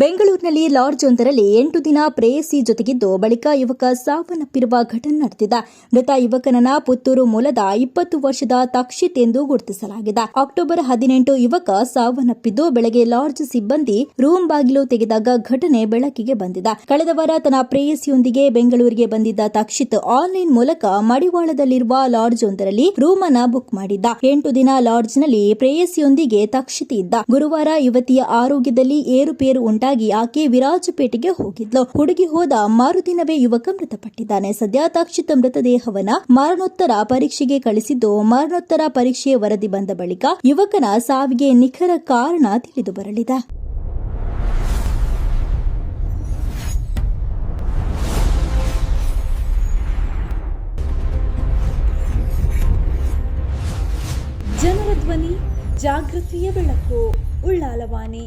ಬೆಂಗಳೂರಿನಲ್ಲಿ ಲಾಡ್ಜ್ ಒಂದರಲ್ಲಿ ಎಂಟು ದಿನ ಪ್ರೇಯಸಿ ಜೊತೆಗಿದ್ದು ಬಳಿಕ ಯುವಕ ಸಾವನ್ನಪ್ಪಿರುವ ಘಟನೆ ನಡೆದಿದೆ. ಮೃತ ಯುವಕನನ್ನ ಪುತ್ತೂರು ಮೂಲದ ಇಪ್ಪತ್ತು ವರ್ಷದ ತಕ್ಷಿತ್ ಎಂದು ಗುರುತಿಸಲಾಗಿದೆ. ಅಕ್ಟೋಬರ್ ಹದಿನೆಂಟು ಯುವಕ ಸಾವನ್ನಪ್ಪಿದ್ದು ಬೆಳಗ್ಗೆ ಲಾಡ್ಜ್ ಸಿಬ್ಬಂದಿ ರೂಮ್ ಬಾಗಿಲು ತೆಗೆದಾಗ ಘಟನೆ ಬೆಳಕಿಗೆ ಬಂದಿದೆ. ಕಳೆದ ವಾರ ತನ್ನ ಪ್ರೇಯಸಿಯೊಂದಿಗೆ ಬೆಂಗಳೂರಿಗೆ ಬಂದಿದ್ದ ತಕ್ಷಿತ್ ಆನ್ಲೈನ್ ಮೂಲಕ ಮಡಿವಾಳದಲ್ಲಿರುವ ಲಾಡ್ಜ್ ಒಂದರಲ್ಲಿ ರೂಮ್ ಅನ್ನ ಬುಕ್ ಮಾಡಿದ್ದ. ಎಂಟು ದಿನ ಲಾಡ್ಜ್ನಲ್ಲಿ ಪ್ರೇಯಸಿಯೊಂದಿಗೆ ತಕ್ಷಿತ್ ಇದ್ದ. ಗುರುವಾರ ಯುವತಿಯ ಆರೋಗ್ಯದಲ್ಲಿ ಏರುಪೇರು ಉಂಟಾಗಿ ಆಕೆ ವಿರಾಜಪೇಟೆಗೆ ಹೋಗಿದ್ಲು. ಹುಡುಗಿ ಹೋದ ಮಾರುದಿನವೇ ಯುವಕ ಮೃತಪಟ್ಟಿದ್ದಾನೆ. ಸದ್ಯ ತಾಕ್ಷಿತ ಮೃತದೇಹವನ್ನ ಮರಣೋತ್ತರ ಪರೀಕ್ಷೆಗೆ ಕಳಿಸಿದ್ದು, ಮರಣೋತ್ತರ ಪರೀಕ್ಷೆಯ ವರದಿ ಬಂದ ಬಳಿಕ ಯುವಕನ ಸಾವಿಗೆ ನಿಖರ ಕಾರಣ ತಿಳಿದು ಬರಲಿದೆ. ಜನರ ಧ್ವನಿ, ಜಾಗೃತಿಯ ಬೆಳಕು, Ullalavani.